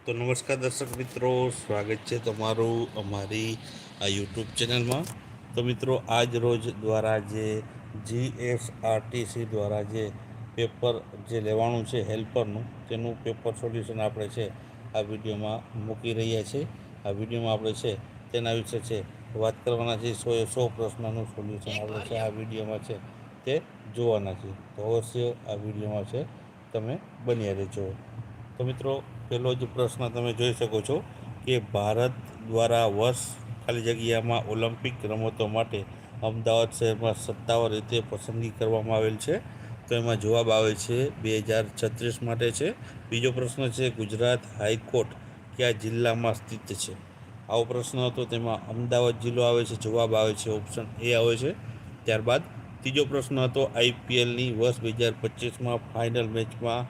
તો નમસ્કાર દર્શક મિત્રો સ્વાગત છે તમારું અમારી આ યુટ્યુબ ચેનલમાં. તો મિત્રો આજ રોજ દ્વારા જે જીએસઆરટીસી દ્વારા જે પેપર જે લેવાનું છે હેલ્પરનું તેનું પેપર સોલ્યુશન આપણે છે આ વિડીયોમાં મૂકી રહ્યા છે આ વિડીયોમાં આપણે છે તેના વિશે છે વાત કરવાના છે સો એ સો પ્રશ્નનું સોલ્યુશન આપણે છે આ વિડીયોમાં છે તે જોવાના છે તો અવશ્ય આ વિડીયોમાં છે તમે બન્યા રહેજો. તો મિત્રો પહેલો જ પ્રશ્ન તમે જોઈ શકો છો કે ભારત દ્વારા વર્ષ ખાલી જગ્યામાં ઓલિમ્પિક રમતો માટે અમદાવાદ શહેરમાં સત્તાવાર રીતે પસંદગી કરવામાં આવેલ છે. તો એમાં જવાબ આવે છે બે હજાર છત્રીસ માટે છે. બીજો પ્રશ્ન છે ગુજરાત હાઈકોર્ટ કયા જિલ્લામાં સ્થિત છે? આવો પ્રશ્ન હતો, તેમાં અમદાવાદ જિલ્લો આવે છે, જવાબ આવે છે ઓપ્શન એ આવે છે. ત્યારબાદ ત્રીજો પ્રશ્ન હતો આઈપીએલની વર્ષ બે હજાર પચીસમાં ફાઇનલ મેચમાં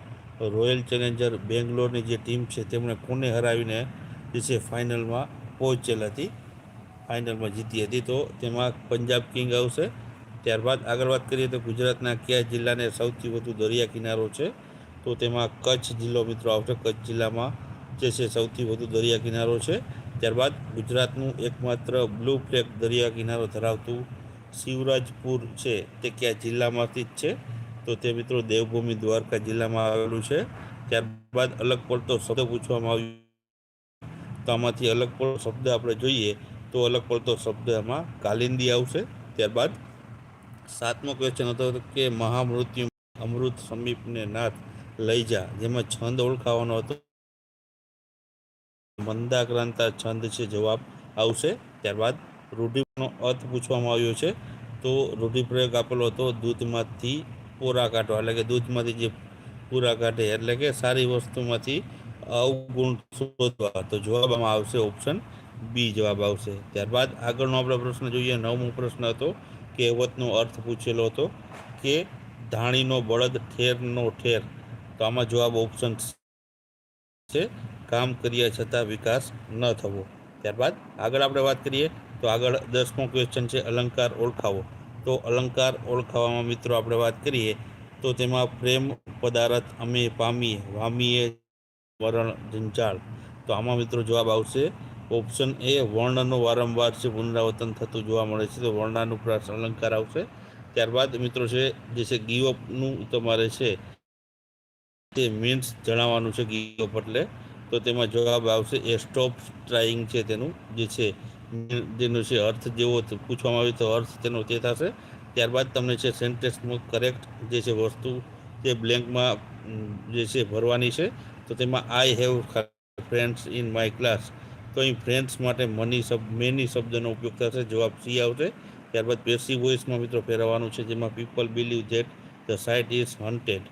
રોયલ ચેલેન્જર બેંગ્લોરની જે ટીમ છે, તેમણે કોને હરાવીને જે ફાઇનલમાં પહોંચેલ હતી. ફાઇનલમાં જીતી હતી. તો તેમાં પંજાબ કિંગ આવશે. ત્યારબાદ આગળ વાત કરીએ તો ગુજરાતના કયા જિલ્લાને સૌથી વધુ દરિયા કિનારો છે? તો તેમાં કચ્છ જિલ્લો મિત્રો આવશે. કચ્છ જિલ્લામાં જે છે, સૌથી વધુ દરિયા કિનારો છે. ત્યારબાદ ગુજરાતનું એકમાત્ર બ્લુ ફ્લેગ દરિયા કિનારો ધરાવતું શિવરાજપુર છે, તે કયા જિલ્લામાંથી જ છે? તો તે મિત્રો દેવભૂમિ દ્વારકા જિલ્લામાં આવેલું છે. ત્યારબાદ અલગ પડતો શબ્દ પૂછવામાં આવ્યો. તો આમાંથી અલગ પડતો શબ્દ આપણે જોઈએ તો અલગ પડતો શબ્દ એમાં કાલિંદી આવશે. ત્યારબાદ સાતમો ક્વેશ્ચન હતો કે મહામૃત્યુ અમૃત સમીપને નાથ લઈ જા, જેમાં છંદ ઓળખાવાનો હતો. મંદાક્રાંતા છંદ છે જવાબ આવશે. ત્યારબાદ રૂઢિનો અર્થ પૂછવામાં આવ્યો છે. તો રૂઢિપ્રયોગ આપેલો હતો, દૂધમાંથી પૂરા કાઢવા એટલે કે દૂધમાંથી જે પૂરા કાઢે, એટલે કે સારી વસ્તુમાંથી અવગુણ શોધવા. તો જવાબમાં આવશે ઓપ્શન બી જવાબ આવશે. ત્યારબાદ આગળનો આપણો પ્રશ્ન જોઈએ. નવમો પ્રશ્ન હતો કહેવતનો અર્થ પૂછેલો હતો કે ધાણીનો બળદ ઠેરનો ઠેર. તો આમાં જવાબ ઓપ્શન છે. કામ કર્યા છતાં વિકાસ ન થવો. ત્યારબાદ આગળ આપણે વાત કરીએ. તો આગળ દસમો ક્વેશ્ચન છે. અલંકાર ઓળખાવો. તો અલંકાર ઓળખાવામાં મિત્રો આપણે વાત કરીએ, તો તેમાં પ્રેમ પદાર્થ અમે પામીએ, વામીએ વરણ જંચાળ તો આમાં મિત્રો જવાબ આવશે ઓપ્શન એ વર્ણનો વારંવાર છે પુનરાવર્તન થતું જોવા મળે છે, તો વર્ણાનુપ્રાસ અલંકાર આવશે. ત્યારબાદ મિત્રો છે, જે છે ગીઓપનું તમારે છે, તે મીન્સ જણાવવાનું છે ગીવઅપ એટલે. તો તેમાં જવાબ આવશે, એ સ્ટોપ ટ્રાઇંગ છે તેનું, જે છે જેનો છે અર્થ જેવો પૂછવામાં આવ્યો તો અર્થ તેનો તે થશે. ત્યારબાદ તમને છે સેન્ટેન્સમાં કરેક્ટ જે છે વસ્તુ જે બ્લેન્કમાં જે છે ભરવાની છે, તો તેમાં I have friends in my class તો અહીં ફ્રેન્ડ્સ માટે મની શબ્દ મેની શબ્દનો ઉપયોગ થશે, જવાબ સી આવશે. ત્યારબાદ પેસી વોઇસમાં મિત્રો ફેરવવાનું છે, જેમાં people believe that the site is haunted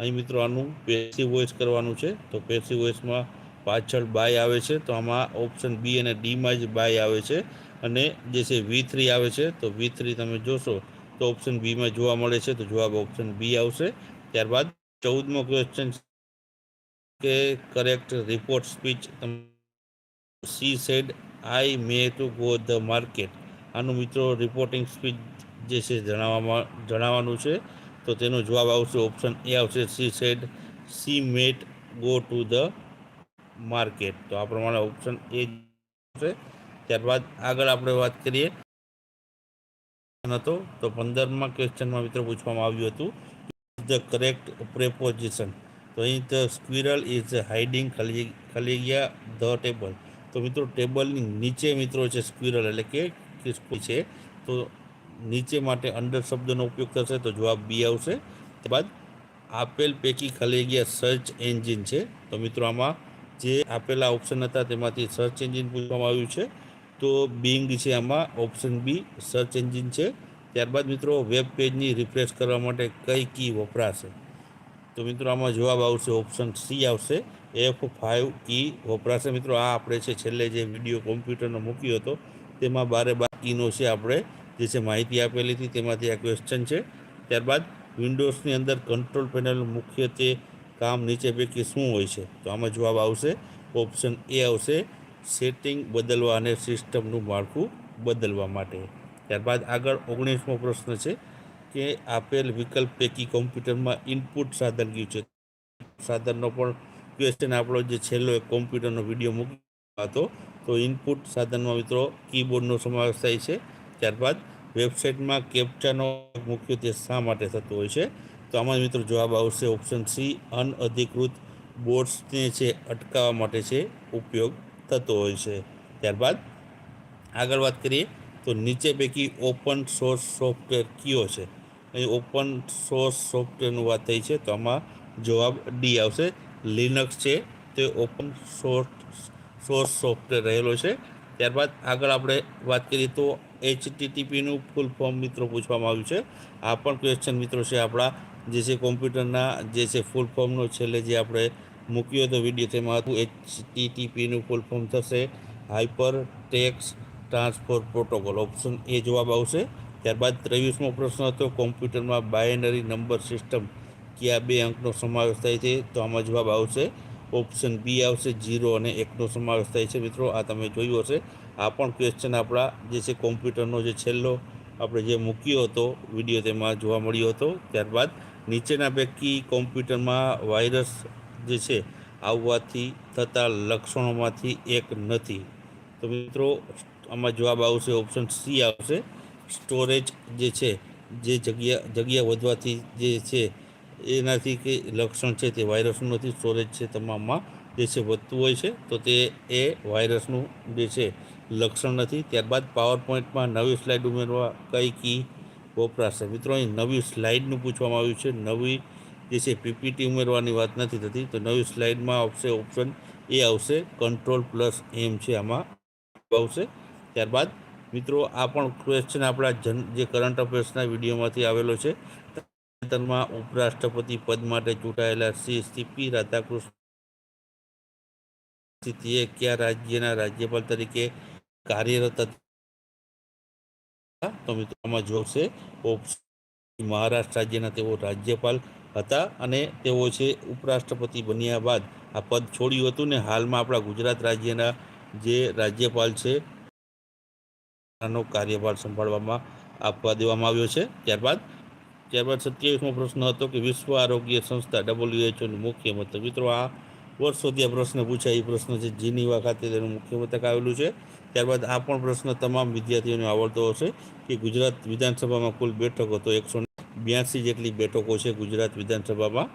અહીં મિત્રો આનું પેસી વોઇસ કરવાનું છે, તો પેસી વોઇસમાં પાછળ બાય આવે છે, તો આમાં ઓપ્શન બી અને ડીમાં જ બાય આવે છે. અને જે છે વી થ્રી આવે છે, તો વી થ્રી તમે જોશો, તો ઓપ્શન બીમાં જોવા મળે છે, તો જવાબ ઓપ્શન બી આવશે. ત્યારબાદ ચૌદમો ક્વેશ્ચન કે correct report speech she said I may to go the market આનું મિત્રો રિપોર્ટિંગ સ્પીચ જે છે જણાવવામાં, જણાવવાનું છે, તો તેનો જવાબ આવશે ઓપ્શન એ આવશે. She said she might go to the market તો આ પ્રમાણે ઓપ્શન એ છે. ત્યારબાદ આગળ આપણે વાત કરીએ. હતો. તો પંદરમાં ક્વેશ્ચનમાં મિત્રો પૂછવામાં આવ્યું હતું. ધ કરેક્ટ પ્રેપોઝિશન તો અહીં ધ સ્ક્વિરલ ઇઝ હાઇડિંગ ખલી ગયા ધ ટેબલ તો મિત્રો ટેબલની નીચે મિત્રો છે સ્ક્વિરલ એટલે કે છે. તો નીચે માટે અંડર શબ્દનો ઉપયોગ થશે તો જવાબ બી આવશે. ત્યારબાદ આપેલ પૈકી ખલી ગયા સર્ચ એન્જિન છે. તો મિત્રો આમાં જે આપેલા ઓપ્શન હતા તેમાંથી સર્ચ એન્જિન પૂછવામાં આવ્યું છે. તો બિંગ છે આમાં ઓપ્શન બી સર્ચ એન્જિન છે. ત્યારબાદ મિત્રો વેબ પેજની રિફ્રેશ કરવા માટે કઈ કી વપરાશે? તો મિત્રો, આમાં જવાબ આવશે ઓપ્શન સી આવશે. એફ ફાઇવ કી વપરાશે. મિત્રો, આ આપણે છે છેલ્લે જે વીડિયો કોમ્પ્યુટરનો મૂક્યો હતો, તેમાં બારે બાર કીનો છે આપણે, જે છે માહિતી આપેલી હતી, તેમાંથી આ ક્વેશ્ચન છે. ત્યારબાદ વિન્ડોઝની અંદર કંટ્રોલ પેનલ મુખ્યત્વે કામ નીચે પૈકી શું હોય છે? તો આમાં જવાબ આવશે ઓપ્શન એ આવશે સેટિંગ બદલવા અને સિસ્ટમનું માળખું બદલવા માટે. ત્યારબાદ આગળ ઓગણીસમો પ્રશ્ન છે કે આપેલ વિકલ્પ પૈકી કોમ્પ્યુટરમાં ઇનપુટ સાધન કયું છે? સાધનનો પણ ક્વેશ્ચન આપણો જે છેલ્લો એક કોમ્પ્યુટરનો વીડિયો મૂક્યો હતો, તો ઇનપુટ સાધનમાં મિત્રો કીબોર્ડનો સમાવેશ થાય છે. ત્યારબાદ વેબસાઇટમાં કેપ્ચાનો મુખ્યત્વે શા માટે થતો હોય છે? તો આમાં મિત્રો જવાબ આવશે ઓપ્શન સી અનઅધિકૃત બોર્ડ્સને છે અટકાવવા માટે છે ઉપયોગ થતો હોય છે. ત્યારબાદ આગળ વાત કરીએ તો નીચે પૈકી ઓપન સોર્સ સોફ્ટવેર કયો છે? અહીં ઓપન સોર્સ સોફ્ટવેરની વાત થઈ છે તો આમાં જવાબ ડી આવશે. લિનક્સ છે તે ઓપન સોર્સ સોર્સ સોફ્ટવેર રહેલો છે. ત્યારબાદ આગળ આપણે વાત કરીએ તો એચટીટીપીનું ફૂલ ફોર્મ મિત્રો પૂછવામાં આવ્યું છે. આ પણ ક્વેશ્ચન મિત્રો છે આપણા જે છે કોમ્પ્યુટરના જે છે ફૂલ ફોર્મનો છેલ્લે જે આપણે મૂક્યો હતો વીડિયો તેમાં હતું એચટીટીપીનું ફૂલ ફોર્મ થશે hyper text transfer protocol option A જવાબ આવશે. ત્યારબાદ ત્રેવીસમો પ્રશ્ન હતો, કોમ્પ્યુટરમાં બાયનરી નંબર સિસ્ટમ કયા બે અંકનો સમાવેશ થાય છે? તો આમાં જવાબ આવશે. ઓપ્શન બી આવશે જીરો અને એકનો સમાવેશ થાય છે. મિત્રો, આ તમે જોયું હશે. આ પણ ક્વેશ્ચન આપણા જે છે કોમ્પ્યુટરનો જે છેલ્લો આપણે જે મૂક્યો હતો વીડિયો તેમાં જોવા મળ્યો હતો. ત્યારબાદ નીચેના પૈકી કોમ્પ્યુટરમાં વાયરસ જે છે, આવવાથી થતા લક્ષણોમાંથી એક નથી. તો મિત્રો, આમાં જવાબ આવશે, ઓપ્શન સી આવશે. સ્ટોરેજ જે છે, જે જગ્યા જગ્યા વધવાથી જે છે, એનાથી કે લક્ષણ છે તે વાયરસનું નથી. સ્ટોરેજ છે તમામમાં જે છે, વધતું હોય છે. તો તે એ વાયરસનું જે છે, લક્ષણ નથી. ત્યારબાદ પાવર પોઈન્ટમાં નવી સ્લાઇડ ઉમેરવા કઈ કી વપરાશે મિત્રો, અહીં નવી સ્લાઇડનું પૂછવામાં આવ્યું છે. નવી જે છે પીપીટી ઉમેરવાની વાત નથી થતી. તો નવી સ્લાઇડમાં આવશે ઓપ્શન એ આવશે. કંટ્રોલ પ્લસ એમ છે આમાં. આવશે. ત્યારબાદ, મિત્રો, આ પણ ક્વેશ્ચન આપણા જન, જે કરંટ અફેર્સના વિડીયોમાંથી આવેલો છે. તાજેતરમાં ઉપરાષ્ટ્રપતિ પદ માટે ચૂંટાયેલા શ્રી સીપી રાધાકૃષ્ણ સ્થિતિએ કયા રાજ્યના રાજ્યપાલ તરીકે કાર્યરત તો મિત્રો જોશે. મહારાષ્ટ્ર રાજ્યના તેઓ રાજ્યપાલ હતા અને તેઓ છે ઉપરાષ્ટ્રપતિ બન્યા બાદ આ પદ છોડ્યું હતું ને હાલમાં આપણા ગુજરાત રાજ્યના જે રાજ્યપાલ છે નો કાર્યભાર સંભાળવામાં આપવા દેવામાં આવ્યો છે. ત્યારબાદ ત્યારબાદ સત્યાવીસમો પ્રશ્ન હતો કે વિશ્વ આરોગ્ય સંસ્થા ડબલ્યુએચઓનું મુખ્ય મથક મિત્રો, આ વર્ષોથી આ પ્રશ્ન પૂછાય, એ પ્રશ્ન છે જીનીવા ખાતે તેનું મુખ્ય મથક આવેલું છે. ત્યારબાદ આ પણ પ્રશ્ન તમામ વિદ્યાર્થીઓને આવડતો હશે કે ગુજરાત વિધાનસભામાં કુલ બેઠકો તો એકસો બ્યાસી જેટલી બેઠકો છે ગુજરાત વિધાનસભામાં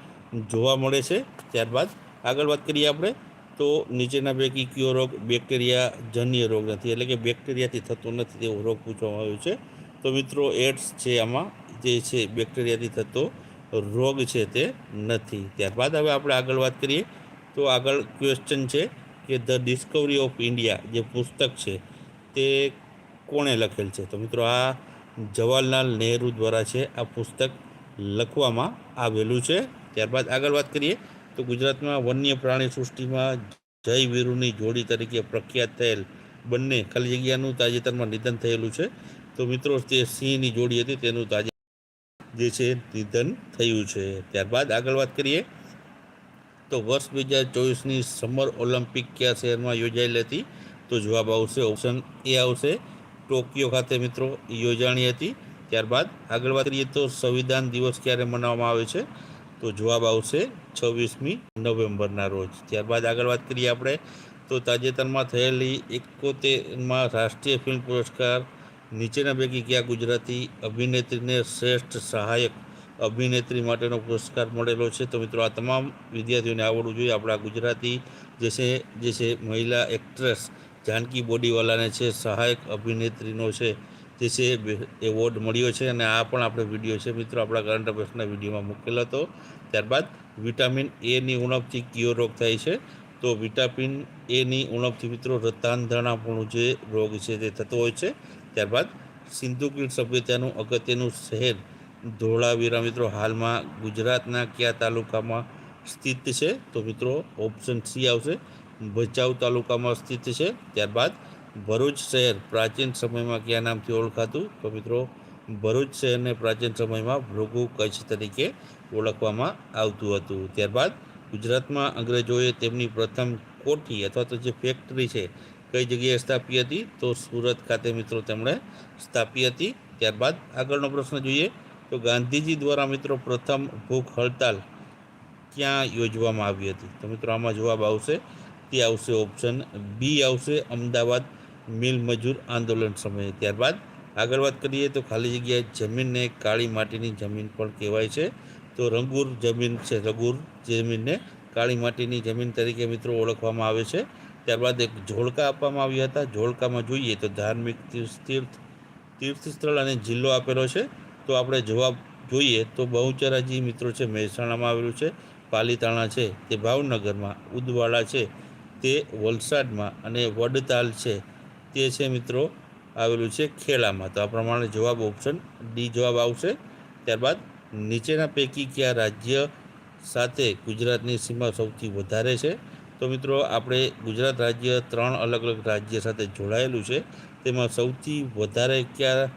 જોવા મળે છે. ત્યારબાદ આગળ વાત કરીએ આપણે, તો નીચેના પૈકી કયો રોગ બેક્ટેરિયા જન્ય રોગ નથી, એટલે કે બેક્ટેરિયાથી થતો નથી તેવો રોગ પૂછવામાં આવ્યો છે. તો મિત્રો, એડ્સ છે આમાં, જે છે બેક્ટેરિયાથી થતો રોગ છે તે નથી. ત્યારબાદ હવે આપણે આગળ વાત કરીએ તો આગળ ક્વેશ્ચન છે કે ધ ડિસ્કવરી ઓફ ઇન્ડિયા જે પુસ્તક છે, તે કોણે લખેલ છે? તો મિત્રો આ જવાહરલાલ નહેરુ દ્વારા છે આ પુસ્તક લખવામાં આવેલું છે. ત્યારબાદ આગળ વાત કરીએ તો ગુજરાતમાં વન્ય પ્રાણી સૃષ્ટિમાં જય વીરુની જોડી તરીકે પ્રખ્યાત થયેલ બંને ખાલી જગ્યાનું તાજેતરમાં નિધન થયેલું છે. તો મિત્રો, તે સિંહની જોડી હતી, તેનું તાજે જે છે નિધન થયું છે. ત્યારબાદ આગળ વાત કરીએ તો વર્ષ બે હજાર ચોવીસની સમર ઓલિમ્પિક કયા શહેરમાં યોજાયેલી હતી? તો જવાબ આવશે ઓપ્શન એ આવશે. ટોકિયો ખાતે મિત્રો યોજાણી હતી. ત્યારબાદ આગળ વાત કરીએ તો સંવિધાન દિવસ ક્યારે મનાવવામાં આવે છે? તો જવાબ આવશે છવ્વીસમી નવેમ્બરના રોજ. ત્યારબાદ આગળ વાત કરીએ આપણે તો તાજેતરમાં થયેલી એકોતેરમાં રાષ્ટ્રીય ફિલ્મ પુરસ્કાર નીચેના પૈકી કયા ગુજરાતી અભિનેત્રીને શ્રેષ્ઠ સહાયક અભિનેત્રી માટેનો પુરસ્કાર મળેલો છે. તો મિત્રો, આ તમામ વિદ્યાર્થીઓને આવડવું જોઈએ. આપણા ગુજરાતી જે છે જે છે મહિલા એક્ટ્રેસ જાનકી બોડીવાલાને છે, સહાયક અભિનેત્રીનો છે, જે છે એવોર્ડ મળ્યો છે અને આ પણ આપણે વીડિયો છે. મિત્રો, આપણા કરંટ અફેર્સના વિડીયોમાં મૂકેલો હતો. ત્યારબાદ વિટામિન એની ઉણપથી કયો રોગ થાય છે. તો વિટામિન એની ઉણપથી મિત્રો રતાંધણાપણું જે રોગ છે તે થતો હોય છે. ત્યારબાદ સિંધુ કીટ સભ્યતાનું અગત્યનું શહેર ધોળાવીરા મિત્રો, હાલમાં ગુજરાતના કયા તાલુકામાં સ્થિત છે? તો મિત્રો ઓપ્શન સી આવશે. ભચાઉ તાલુકામાં સ્થિત છે. ત્યારબાદ ભરૂચ શહેર, પ્રાચીન સમયમાં કયા નામથી ઓળખાતું? તો મિત્રો, ભરૂચ શહેરને પ્રાચીન સમયમાં ભૃગુ કચ્છ તરીકે ઓળખવામાં આવતું હતું. ત્યારબાદ ગુજરાતમાં અંગ્રેજોએ તેમની પ્રથમ કોઠી અથવા તો જે ફેક્ટરી છે, કઈ જગ્યાએ સ્થાપી હતી? તો સુરત ખાતે મિત્રો, તેમણે સ્થાપી હતી. ત્યારબાદ આગળનો પ્રશ્ન જોઈએ. તો ગાંધીજી દ્વારા મિત્રો પ્રથમ ભૂખ હડતાલ ક્યાં યોજવામાં આવી હતી? તો મિત્રો આમાં જવાબ આવશે. તે આવશે ઓપ્શન બી આવશે, અમદાવાદ મિલ મજૂર આંદોલન સમયે. ત્યારબાદ આગળ વાત કરીએ તો ખાલી જગ્યાએ જમીનને કાળી માટીની જમીન પણ કહેવાય છે. તો રંગૂર જમીન છે, રંગૂર જમીનને કાળી માટીની જમીન તરીકે મિત્રો ઓળખવામાં આવે છે. ત્યારબાદ એક ઝોળકા આપવામાં આવ્યા હતા. ઝોળકામાં જોઈએ તો ધાર્મિક તીર્થ સ્થળ અને જિલ્લો આપેલો છે. તો આપણે જવાબ જોઈએ તો બહુચરાજી મિત્રો છે, મહેસાણામાં આવેલું છે, પાલીતાણા છે, તે ભાવનગરમાં, ઉદવાડા છે, તે વલસાડમાં અને વડતાલ છે, તે છે મિત્રો આવેલું છે ખેડામાં. તો આ પ્રમાણે જવાબ ઓપ્શન ડી જવાબ આવશે. ત્યારબાદ નીચેના પૈકી કયા રાજ્ય સાથે ગુજરાતની સીમા સૌથી વધારે છે? તો મિત્રો આપણે ગુજરાત રાજ્ય ત્રણ અલગ અલગ રાજ્ય સાથે જોડાયેલું છે. તેમાં સૌથી વધારે કયા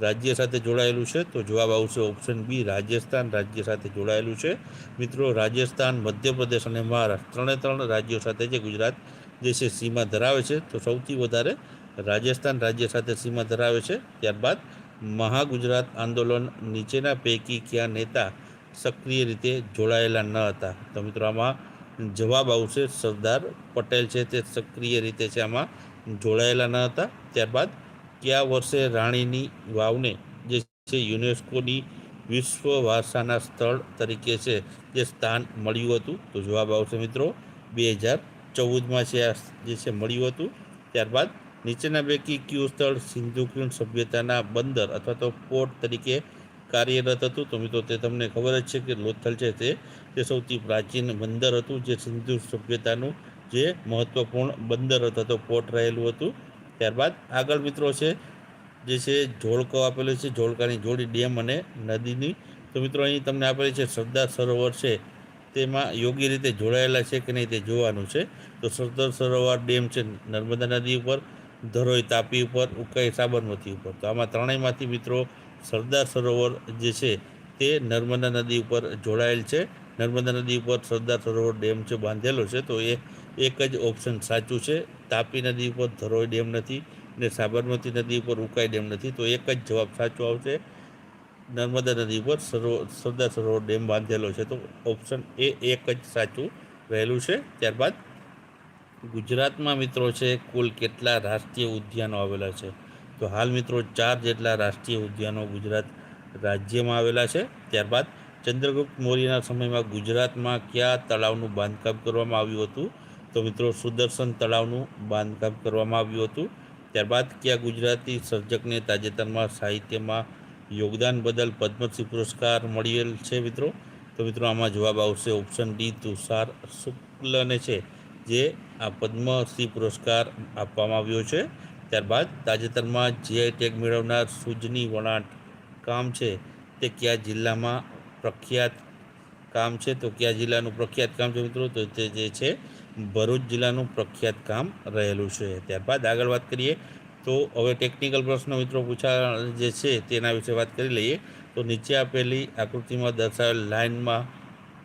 રાજ્ય સાથે જોડાયેલું છે, તો જવાબ આવશે ઓપ્શન બી રાજસ્થાન રાજ્ય સાથે જોડાયેલું છે. મિત્રો, રાજસ્થાન, મધ્યપ્રદેશ અને મહારાષ્ટ્ર ત્રણે ત્રણ રાજ્યો સાથે જે ગુજરાત જે છે, સીમા ધરાવે છે. તો સૌથી વધારે રાજસ્થાન રાજ્ય સાથે સીમા ધરાવે છે. ત્યારબાદ મહાગુજરાત આંદોલન નીચેના પૈકી કયા નેતા સક્રિય રીતે જોડાયેલા ન હતા? તો મિત્રો, આમાં જવાબ આવશે સરદાર પટેલ છે. તે સક્રિય રીતે છે, આમાં જોડાયેલા ન હતા. ત્યારબાદ કયા વર્ષે રાણીની વાવને જે છે યુનેસ્કોની વિશ્વ વારસાના સ્થળ તરીકે છે જે સ્થાન મળ્યું હતું. તો જવાબ આવશે મિત્રો બે હજાર ચૌદમાં છે આ જે છે મળ્યું હતું. ત્યારબાદ નીચેના પૈકી ક્યુ સ્થળ સિંધુ ખીણ સભ્યતાના બંદર અથવા તો પોર્ટ તરીકે કાર્યરત હતું? તો મિત્રો તે તમને ખબર જ છે કે લોથલ છે તે તે સૌથી પ્રાચીન બંદર હતું જે સિંધુ સભ્યતાનું જે મહત્ત્વપૂર્ણ બંદર અથવા તો પોર્ટ રહેલું હતું. ત્યારબાદ આગળ મિત્રો છે, જે છે ઝોળકો આપેલો છે, ઝોળકાની જોડી ડેમ અને નદીની. તો મિત્રો અહીં તમને આપેલી છે સરદાર સરોવર છે, તેમાં યોગ્ય રીતે જોડાયેલા છે કે નહીં તે જોવાનું છે. તો સરદાર સરોવર ડેમ છે નર્મદા નદી ઉપર, ધરોઈ તાપી ઉપર, ઉકાઈ સાબરમતી ઉપર. તો આમાં ત્રણેયમાંથી મિત્રો સરદાર સરોવર જે છે તે નર્મદા નદી ઉપર જોડાયેલ છે. નર્મદા નદી ઉપર સરદાર સરોવર ડેમ છે બાંધેલો છે, તો એ એક જ ઓપ્શન સાચું છે. તાપી નદી ઉપર ધરોઈ ડેમ નથી ને સાબરમતી નદી ઉપર ઉકાઈ ડેમ નથી. તો એક જ જવાબ સાચો આવશે. નર્મદા નદી ઉપર સરોવર સરદાર સરોવર ડેમ બાંધેલો છે. તો ઓપ્શન એ એક જ સાચું રહેલું છે. ત્યારબાદ ગુજરાતમાં મિત્રો છે, કુલ કેટલા રાષ્ટ્રીય ઉદ્યાનો આવેલા છે? તો હાલ મિત્રો ચાર જેટલા રાષ્ટ્રીય ઉદ્યાનો ગુજરાત રાજ્યમાં આવેલા છે. ત્યારબાદ ચંદ્રગુપ્ત મૌર્યના સમયમાં ગુજરાતમાં કયા તળાવનું બાંધકામ કરવામાં આવ્યું હતું? તો મિત્રો સુદર્શન તળાવનું બાંધકામ કરવામાં આવ્યું હતું. ત્યારબાદ કયા ગુજરાતી સર્જકને તાજેતરમાં સાહિત્યમાં યોગદાન બદલ પદ્મશ્રી પુરસ્કાર મળેલ છે મિત્રો? તો મિત્રો આમાં જવાબ આવશે ઓપ્શન ડી, તુષાર શુક્લને છે, જે આ પદ્મશ્રી પુરસ્કાર આપવામાં આવ્યો છે. ત્યારબાદ તાજેતરમાં જીઆઈ ટેગ મેળવનાર સૂજની વણાટ કામ છે, તે કયા જિલ્લામાં પ્રખ્યાત કામ છે? તો કયા જિલ્લાનું પ્રખ્યાત કામ છે મિત્રો? તો તે જે છે ભરૂચ જિલ્લાનું પ્રખ્યાત કામ રહેલું છે. ત્યારબાદ આગળ વાત કરીએ તો હવે ટેકનિકલ પ્રશ્નો મિત્રો પૂછા જે છે તેના વિશે વાત કરી લઈએ. તો નીચે આપેલી આકૃતિમાં દર્શાવેલ લાઇનમાં,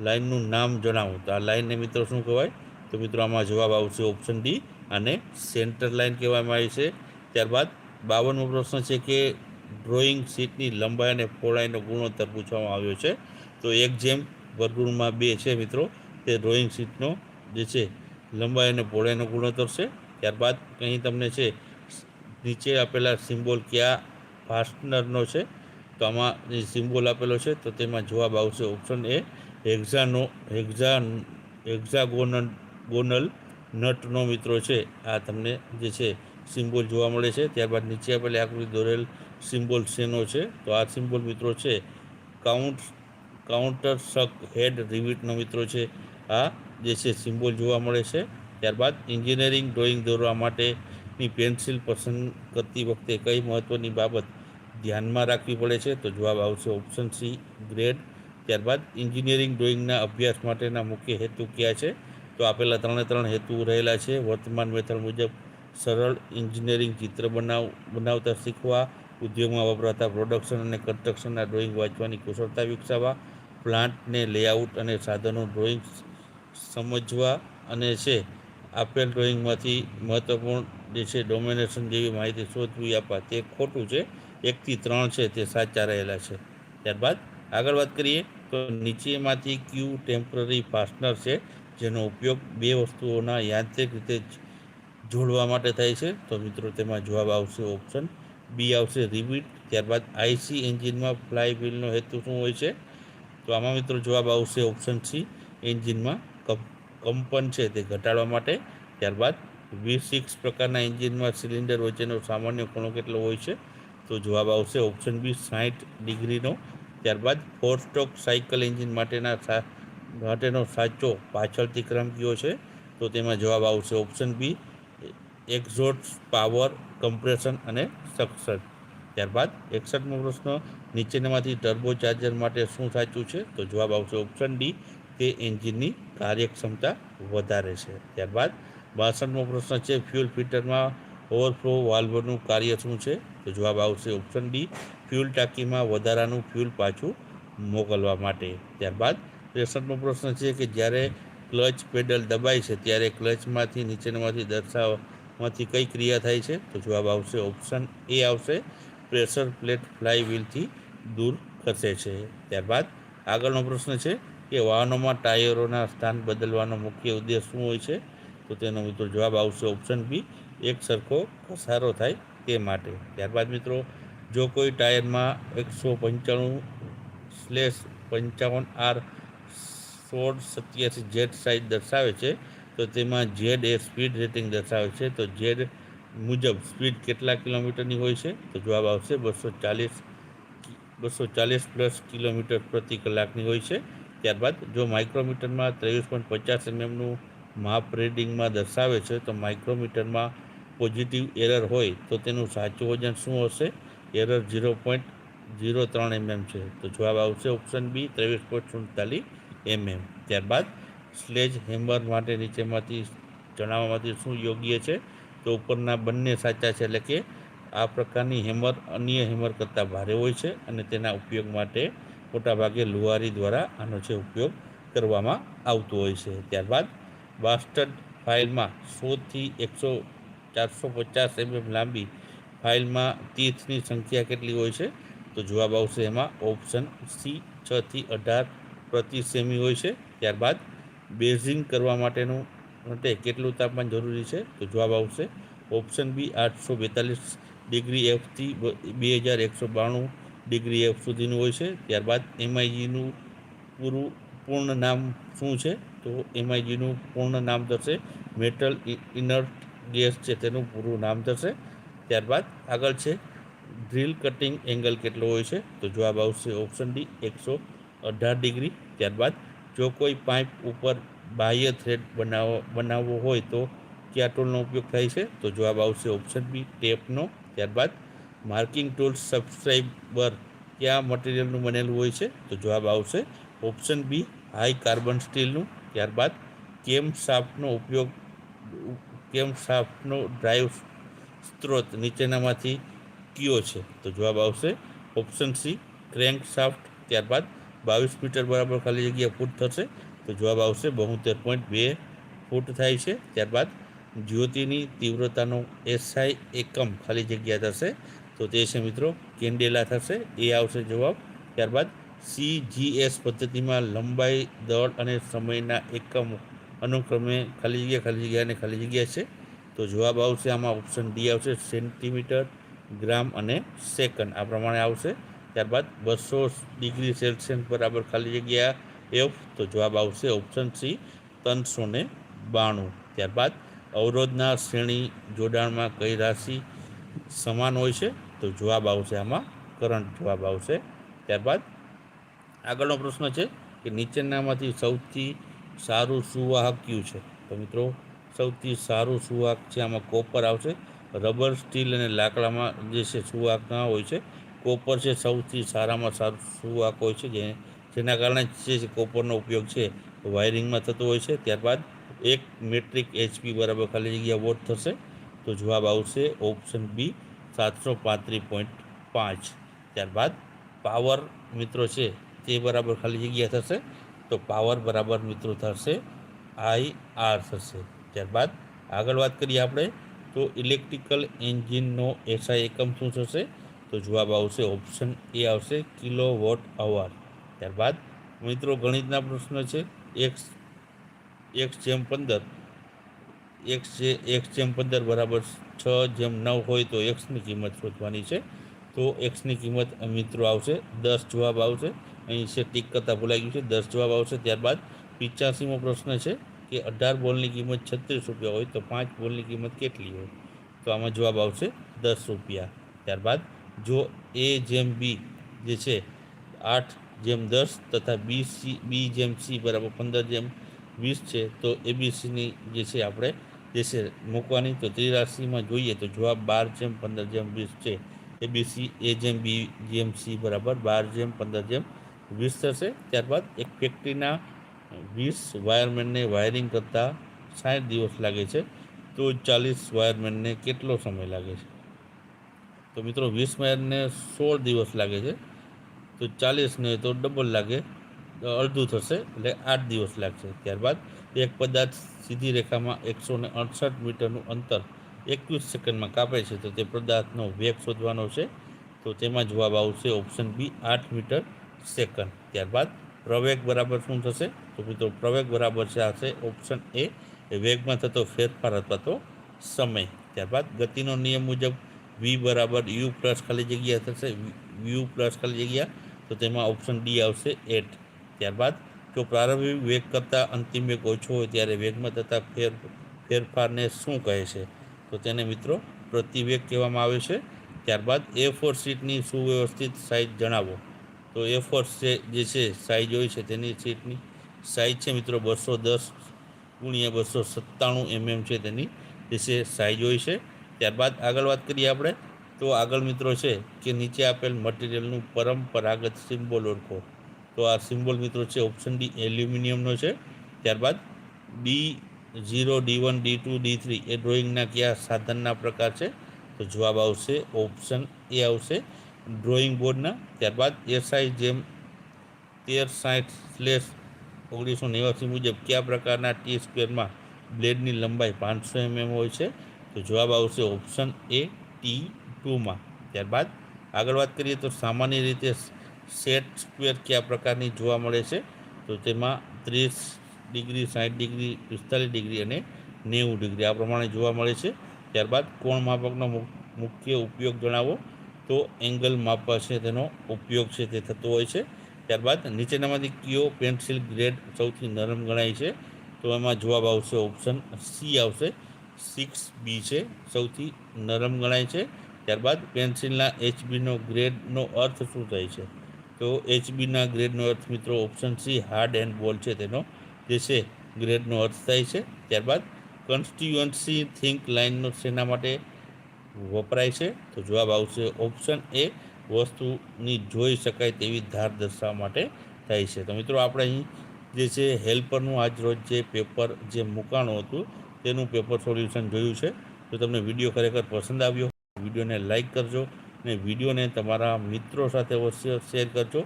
લાઇનનું નામ જણાવો. તો આ લાઇનને મિત્રો શું કહેવાય? તો મિત્રો આમાં જવાબ આવશે ઓપ્શન ડી અને સેન્ટર લાઇન કહેવામાં આવી છે. ત્યારબાદ બાવનમો પ્રશ્ન છે કે ડ્રોઈંગ શીટની લંબાઈ અને પહોળાઈનો ગુણોત્તર પૂછવામાં આવ્યો છે. તો એક જેમ વર્ગુણમાં બે છે મિત્રો. તે ડ્રોઈંગ શીટનો જે છે, લંબાઈ અને પહોળાઈનો ગુણોત્તર છે. ત્યારબાદ અહીં તમને છે, નીચે આપેલા સિમ્બોલ કયા ફાસ્ટનરનો છે, તો આમાં જે સિમ્બોલ આપેલો છે, તો તેમાં જવાબ આવશે ઓપ્શન એ, હેક્ઝાનો હેક્ઝા હેક્ઝાગોનલ, ગોનલ નટનો મિત્રો છે. આ તમને જે છે, સિમ્બોલ જોવા મળે છે. ત્યારબાદ નીચે આપેલી આકૃતિ દોરેલ સિમ્બોલ શેનો છે, તો આ સિમ્બોલ મિત્રો છે, કાઉન્ટ કાઉન્ટર શક હેડ રિવિટનો મિત્રો છે. આ જે છે, સિમ્બોલ જોવા મળે છે. ત્યારબાદ એન્જિનિયરિંગ ડ્રોઈંગ દોરવા માટેની પેન્સિલ પસંદ કરતી વખતે કઈ મહત્ત્વની બાબત ધ્યાનમાં રાખવી પડે છે, તો જવાબ આવશે ઓપ્શન સી, ગ્રેડ. ત્યારબાદ એન્જિનિયરિંગ ડ્રોઈંગના અભ્યાસ માટેના મુખ્ય હેતુ કયા છે? તો આપેલા ત્રણે ત્રણ હેતુ રહેલા છે. વર્તમાન મેથડ મુજબ સરળ એન્જિનિયરિંગ ચિત્ર બનાવ, બનાવતા શીખવા, ઉદ્યોગમાં વપરાતા પ્રોડક્શન અને કન્સ્ટ્રક્શનના ડ્રોઈંગ વાંચવાની કુશળતા વિકસાવવા, પ્લાન્ટને લેઆઉટ અને સાધનો ડ્રોઈંગ સમજવા અને છે, આપેલ ડ્રોઈંગમાંથી મહત્ત્વપૂર્ણ જે છે ડોમિનેશન જેવી માહિતી શોધવી આપવા તે ખોટું છે. એકથી ત્રણ છે, તે સાચા રહેલા છે. ત્યારબાદ આગળ વાત કરીએ તો નીચેમાંથી ક્યુ ટેમ્પરરી ફાસ્ટનર છે, જેનો ઉપયોગ બે વસ્તુઓના યાંત્રિક રીતે જોડવા માટે થાય છે. તો મિત્રો, તેમાં જવાબ આવશે ઓપ્શન બી આવશે રિબીટ ત્યારબાદ આઈસી એન્જિનમાં ફ્લાય વ્હીલનો હેતુ શું હોય છે? તો આમાં મિત્રો જવાબ આવશે ઓપ્શન સી એન્જિનમાં કંપન છે તે ઘટાડવા માટે. ત્યારબાદ વી સિક્સ પ્રકારના એન્જિનમાં સિલિન્ડર વચ્ચેનો સામાન્ય ખૂણો કેટલો હોય છે? તો જવાબ આવશે ઓપ્શન બી સાઠ ડિગ્રીનો. ત્યારબાદ ફોર સ્ટોક સાયકલ એન્જિન માટેના માટેનો સાચો પાછળથી ક્રમ કયો છે? તો તેમાં જવાબ આવશે option B exhaust power, compression અને સક્સન ત્યારબાદ એકસઠમો પ્રશ્ન નીચેનામાંથી ટર્બો ચાર્જર માટે શું સાચું છે? તો જવાબ આવશે ઓપ્શન ડી તે એન્જિનની કાર્યક્ષમતા વધારે છે. ત્યારબાદ બાસઠમો પ્રશ્ન છે ફ્યુલ ફિલ્ટરમાં ઓવરફ્લો વાલ્વનું કાર્ય શું છે? તો જવાબ આવશે ઓપ્શન ડી ફ્યુલ ટાંકીમાં વધારાનું ફ્યુલ પાછું મોકલવા માટે. ત્યારબાદ ત્રેસઠમો પ્રશ્ન છે કે જ્યારે ક્લચ પેડલ દબાય છે, ત્યારે ક્લચમાંથી નીચેનામાંથી દર્શાવવામાંથી કઈ ક્રિયા થાય છે? તો જવાબ આવશે ઓપ્શન એ આવશે, પ્રેશર પ્લેટ ફ્લાય વ્હીલથી દૂર ખસે છે. ત્યારબાદ આગળનો પ્રશ્ન છે કે વાહનોમાં ટાયરોના સ્થાન બદલવાનો મુખ્ય ઉદ્દેશ શું હોય છે? તો તેનો મિત્રો જવાબ આવશે ઓપ્શન બી એક સરખો ઘસારો થાય તે માટે. ત્યારબાદ મિત્રો, જો કોઈ ટાયરમાં એકસો પંચાણું સ્લેશ પંચાવન આર સોળ સત્યાસી જેડ સાઇઝ દર્શાવે છે, તો તેમાં જેડ એ સ્પીડ રેટિંગ દર્શાવે છે. તો જેડ મુજબ સ્પીડ કેટલા કિલોમીટરની હોય છે? તો જવાબ આવશે બસો ચાલીસ બસો ચાલીસ પ્લસ કિલોમીટર પ્રતિ કલાકની હોય છે. ત્યારબાદ જો માઇક્રોમીટરમાં ત્રેવીસ પોઈન્ટ પચાસ એમએમનું માપ રીડિંગમાં દર્શાવે છે, તો માઇક્રોમીટરમાં પોઝિટિવ એરર હોય તો તેનું સાચું વજન શું હશે? એરર ઝીરો પોઈન્ટ ઝીરો ત્રણ એમએમ છે. તો જવાબ આવશે ઓપ્શન બી, ત્રેવીસ પોઈન્ટ સુડતાલીસ એમએમ. ત્યારબાદ સ્લેજ હેમર માટે નીચેમાંથી જણાવવામાંથી શું યોગ્ય છે? તો ઉપરના બંને સાચા છે, એટલે કે આ પ્રકારની હેમર અન્ય હેમર કરતાં ભારે હોય છે અને તેના ઉપયોગ માટે મોટાભાગે લુહારી દ્વારા આનો છે ઉપયોગ કરવામાં આવતો હોય છે. ત્યારબાદ બાસ્ટર્ડ ફાઇલમાં સોથી એકસો ચારસો પચાસ એમએમ લાંબી ફાઇલમાં તીર્થની સંખ્યા કેટલી હોય છે? તો જવાબ આવશે એમાં ઓપ્શન સી છથી અઢાર પ્રતિ સેમી હોય છે. ત્યારબાદ બેઝિંગ કરવા માટેનું માટે કેટલું તાપમાન જરૂરી છે? તો જવાબ આવશે ઓપ્શન બી, આઠસો બેતાલીસ ડિગ્રી એફથી બે હજાર એકસો બાણું ડિગ્રી એફ સુધીનું હોય છે, ત્યારબાદ એમઆઈજીનું પૂરું પૂર્ણ નામ શું છે, તો એમઆઈજીનું પૂર્ણ નામ થશે મેટલ ઇનર્ટ ગેસ છે, તેનું પૂરું નામ થશે. ત્યારબાદ આગળ છે ડ્રિલ કટિંગ એંગલ કેટલો હોય છે, તો જવાબ આવશે ઓપ્શન ડી એકસો અઢાર ડિગ્રી. ત્યારબાદ જો કોઈ પાઇપ ઉપર બાહ્ય થ્રેડ બનાવો, બનાવવો હોય તો કયા ટૂલનો ઉપયોગ થાય છે, તો જવાબ આવશે ઓપ્શન બી ટેપનો. ત્યારબાદ માર્કિંગ ટૂલ સબસ્ક્રાઈબર કયા મટીરિયલનું બનેલું હોય છે? તો જવાબ આવશે ઓપ્શન બી, હાઈ કાર્બન સ્ટીલનું. ત્યારબાદ કેમ સાફનો ઉપયોગ, કેમ સાફનો ડ્રાઈવ સ્ત્રોત નીચેનામાંથી કયો છે? તો જવાબ આવશે ઓપ્શન સી, ક્રેન્ક સાફ્ટ ત્યારબાદ બાવીસ મીટર બરાબર ખાલી જગ્યા ફૂટ થશે. તો જવાબ આવશે બોતેર પોઈન્ટ બે ફૂટ થાય છે. ત્યારબાદ જ્યોતિની તીવ્રતાનો એસઆઈ એકમ ખાલી જગ્યા થશે. તો તે છે મિત્રો, કેન્ડેલા થશે, એ આવશે જવાબ. ત્યારબાદ સીજીએસ પદ્ધતિમાં લંબાઈ, દળ અને સમયના એકમ અનુક્રમે ખાલી જગ્યા ખાલી જગ્યા અને ખાલી જગ્યા છે. તો જવાબ આવશે આમાં ઓપ્શન ડી આવશે સેન્ટીમીટર ગ્રામ અને સેકન્ડ આ પ્રમાણે આવશે. ત્યારબાદ બસો ડિગ્રી સેલ્સિયસ બરાબર ખાલી જગ્યા એફ તો જવાબ આવશે ઓપ્શન સી ત્રણસો ને બાણું. ત્યારબાદ અવરોધના શ્રેણી જોડાણમાં કઈ રાશિ સમાન હોય છે? તો જવાબ આવશે આમાં કરંટ જવાબ આવશે. ત્યારબાદ આગળનો પ્રશ્ન છે કે નીચેનામાંથી સૌથી સારું સુવાહક કયું છે? તો મિત્રો, સૌથી સારું સુવાહક છે આમાં કોપર આવશે. રબર, સ્ટીલ અને લાકડામાં જે છે સુવાહક ના હોય છે, કોપર છે સૌથી સારામાં સારું સુવાહક હોય છે, જે જેના કારણે જે કોપરનો ઉપયોગ છે વાયરિંગમાં થતો હોય છે. ત્યારબાદ એક મેટ્રિક એચપી બરાબર ખાલી જગ્યા વોટ થશે. તો જવાબ આવશે ઓપ્શન બી સાતસો પાંત્રીસ પોઈન્ટ પાંચ. ત્યારબાદ પાવર મિત્રો છે તે બરાબર ખાલી જગ્યા થશે. તો પાવર બરાબર મિત્રો થશે આઈ આર થશે. ત્યારબાદ આગળ વાત કરીએ આપણે, તો ઇલેક્ટ્રિકલ એન્જિનનો એસઆઈ એકમ શું થશે? તો જવાબ આવશે ઓપ્શન એ આવશે કિલો વોટ અવર. ત્યારબાદ મિત્રો ગણિતના પ્રશ્ન છે એક્સ એક્સ જેમ પંદર એક્સ છે એક્સ જેમ પંદર બરાબર છ જેમ નવ હોય તો એક્સની કિંમત શોધવાની છે. તો એક્સની કિંમત મિત્રો આવશે, દસ જવાબ આવશે. અહીં છે ટીક કરતાં ભૂલાઈ ગયું છે, દસ જવાબ આવશે. ત્યારબાદ પિચ્યાસીમો પ્રશ્ન છે કે અઢાર બોલની કિંમત છત્રીસ રૂપિયા હોય તો પાંચ બોલની કિંમત કેટલી હોય? તો આમાં જવાબ આવશે દસ રૂપિયા. ત્યારબાદ જો એ જેમ બી જે છે, આઠ જેમ દસ તથા બી સી બી જેમ સી બરાબર પંદર જેમ વીસ છે, તો એબીસીની જે છે આપણે જે છે મૂકવાની તો ત્રિરાશિમાં જોઈએ તો જવાબ બાર જેમ, પંદર જેમ, વીસ છે. એબીસી એ જેમ, બી જેમ, સી બરાબર, બાર જેમ, પંદર જેમ, વીસ થશે. ત્યારબાદ એક ફેક્ટરીના વીસ વાયરમેનને વાયરિંગ કરતાં સાઠ દિવસ લાગે છે. તો ચાલીસ વાયરમેનને કેટલો સમય લાગે છે? તો મિત્રો વીસ વાયરને સોળ દિવસ લાગે છે. તો ચાલીસને તો ડબલ લાગે, અડધું થશે એટલે આઠ દિવસ લાગશે. ત્યારબાદ એક પદાર્થ સીધી રેખામાં એકસો ને અડસઠ મીટરનું અંતર એકવીસ સેકન્ડમાં કાપે છે. તો તે પદાર્થનો વેગ શોધવાનો છે. તો તેમાં જવાબ આવશે ઓપ્શન બી, આઠ મીટર સેકન્ડ. ત્યારબાદ પ્રવેગ બરાબર શું થશે? તો મિત્રો, પ્રવેગ બરાબર છે આવશે ઓપ્શન એ વેગમાં થતો ફેરફાર અથવા તો સમય. ત્યારબાદ ગતિનો નિયમ મુજબ વી બરાબર યુ પ્લસ ખાલી જગ્યા થશે. યુ પ્લસ ખાલી જગ્યા. તો તેમાં ઓપ્શન ડી આવશે એટ. ત્યારબાદ જો પ્રારંભિક વેગ કરતાં અંતિમ વેગ ઓછો હોય ત્યારે વેગમાં થતા ફેર, ફેરફારને શું કહે છે? તો તેને મિત્રો પ્રતિવેગ કહેવામાં આવે છે. ત્યારબાદ એ ફોર સીટની સુવ્યવસ્થિત સાઇઝ જણાવો. તો એ ફોર જે છે સાઇઝ હોય છે તેની સીટની સાઇઝ છે મિત્રો બસો દસ ગુણ્યા બસો સત્તાણું એમએમ છે તેની, જે છે સાઇઝ હોય છે. ત્યારબાદ આગળ વાત કરીએ આપણે. તો આગળ મિત્રો છે કે નીચે આપેલ મટીરિયલનું પરંપરાગત સિમ્બોલ ઓળખો. તો આ સિમ્બોલ મિત્રો છે ઓપ્શન ડી એલ્યુમિનિયમનો છે. ત્યારબાદ D zero D one D two D three એ ડ્રોઈંગના કયા સાધનના પ્રકાર છે? તો જવાબ આવશે ઓપ્શન એ આવશે ડ્રોઈંગ બોર્ડના ત્યારબાદ એસઆઈ જેમ તેર સાઠ સ્લેશ ઓગણીસો નેવાસી મુજબ કયા પ્રકારના ટી સ્ક્વેરમાં બ્લેડની લંબાઈ પાંચસો એમએમ હોય છે? તો જવાબ આવશે ઓપ્શન એ ટી ટુમાં ત્યારબાદ આગળ વાત કરીએ તો સામાન્ય રીતે સેટ સ્ક્વેર કયા પ્રકારની જોવા મળે છે? તો તેમાં ત્રીસ ડિગ્રી સાઠ ડિગ્રી, પિસ્તાલીસ ડિગ્રી અને નેવું ડિગ્રી આ પ્રમાણે જોવા મળે છે. ત્યારબાદ કોણ માપકનો મુખ્ય ઉપયોગ જણાવો? તો એંગલ માપવા છે તેનો ઉપયોગ છે તે થતો હોય છે. ત્યારબાદ નીચેનામાંથી કયો પેન્સિલ ગ્રેડ સૌથી નરમ ગણાય છે? તો એમાં જવાબ આવશે ઓપ્શન સી આવશે. સિક્સ બી છે, સૌથી નરમ ગણાય છે. ત્યારબાદ પેન્સિલના એચબીનો ગ્રેડનો અર્થ શું થાય છે? તો એચબીના ગ્રેડનો અર્થ મિત્રો ઓપ્શન સી હાર્ડ એન્ડ બોલ છે તેનો, જે છે ગ્રેડનો અર્થ થાય છે. ત્યારબાદ કોન્સ્ટિટ્યુઅન્સી થિંક લાઇનનો શેના માટે વપરાય છે? તો જવાબ આવશે ઓપ્શન એ, વસ્તુની જોઈ શકાય તેવી ધાર દર્શાવવા માટે થાય છે. તો મિત્રો આપણે અહીં જે છે હેલ્પરનું આજ રોજ જે પેપર જે મૂકાણું હતું, તેનું પેપર સોલ્યુશન જોયું છે. તો તમને વીડિયો ખરેખર પસંદ આવ્યો વિડીયોને લાઇક કરજો અને વિડીયોને તમારા મિત્રો સાથે અવશ્ય શેર કરજો.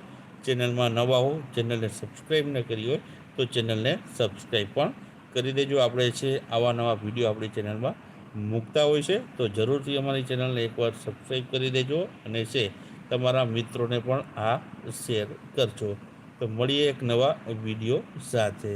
ચેનલમાં નવા હો, ચેનલને સબસ્ક્રાઈબ ન કરી હોય તો ચેનલને સબસ્ક્રાઈબ પણ કરી દેજો. આપણે છે આવા નવા વીડિયો આપણી ચેનલમાં મૂકતા હોય છે, તો જરૂરથી અમારી ચેનલને એકવાર સબસ્ક્રાઈબ કરી દેજો અને છે તમારા મિત્રોને પણ આ શેર કરજો. તો મળીએ એક નવા વીડિયો સાથે.